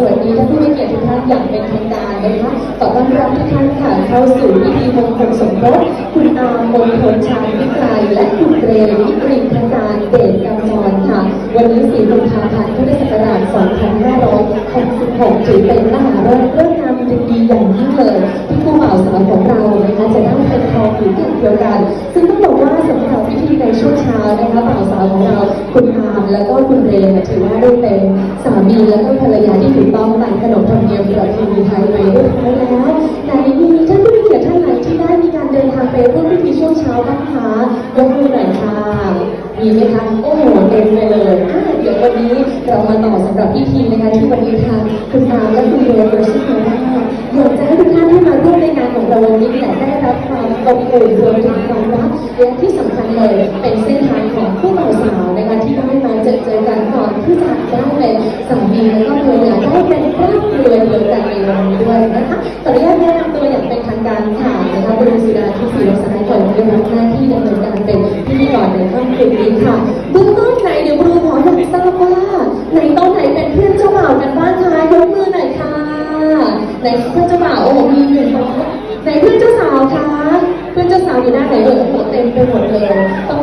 สวัสดีท่านผู้มีเกียรติทุกท่านอย่างเป็นทางการนะคะขอต้อนรับทุกท่านค่ะเข้าสู่พิธีมงคลสมรสคุณอามมงคลชาญวิไกรและคุณเรนวิกรินทการเดชกำจรค่ะ วันนี้สีกุมภาพันธ์พุทธศักราช2566ถือเป็นมหาฤกษ์เรื่องงามยินดีอย่างยิ่งเลยที่คู่บ่าวสาวของเรานะคะจะได้เป็นครองอยู่ที่เดียวกัน ซึ่งต้องบอกว่าสำหรับพิธีในช่วงเช้านะคะบ่าวสาวของเราคุณอามแล้วก็คุณเรนถือว่าได้เป็นส มีแล้วก็ภรรยาที่ถูกต้องตามขนบธรรมเนียมประเพณีไทยไปเรียบร้อยแล้วแต่มีท่านผู้มีเกียรติท่านไหนที่ได้มีการเดินทางไปร่วมพิธีช่วงเช้าบ้างคะยกมือหน่อยค่ะมีไหมคะโอ้โหเต็มไปเลยอะเดี๋ยววันนี้เรามาต่อสำหรับพิธีนะคะที่วันนี้ทางคุณอาและคุณโยเฉพาะว่าอยากจะให้ทุกท่านที่มาร่วมในงานของเราวันนี้เนี่ได้รับความอบอุ่นรวมถึงความรักและที่สำคัญเลยเป็นเส้น กันก่อนที่จะได้เป็นสามีแล้วก็ภรรยาได้เป็นครอบครัวเดียวกันในวันนี้ด้วยนะคะขออนุญาตแนะนำตัวอย่างเป็นทางการค่ะนะคะบริสุดาที่ศรีรักษาผลได้รับหน้าที่ดำเนินการเป็นพิธีกรในค่ำคืนนี้ค่ะเบื้องต้นไหนเดี๋ยวครูขออยากทราบว่าในโต๊ะไหนเป็นเพื่อนเจ้าบ่าวกันบ้างคะยกมือหน่อยค่ะในเพื่อนเจ้าบ่าวโอ้โหมีหนึ่งโต๊ะไหนเพื่อนเจ้าสาวคะเพื่อนเจ้าสาวอยู่ด้านไหนเอ่ยโอ้เต็มไปหมดเลยต้อง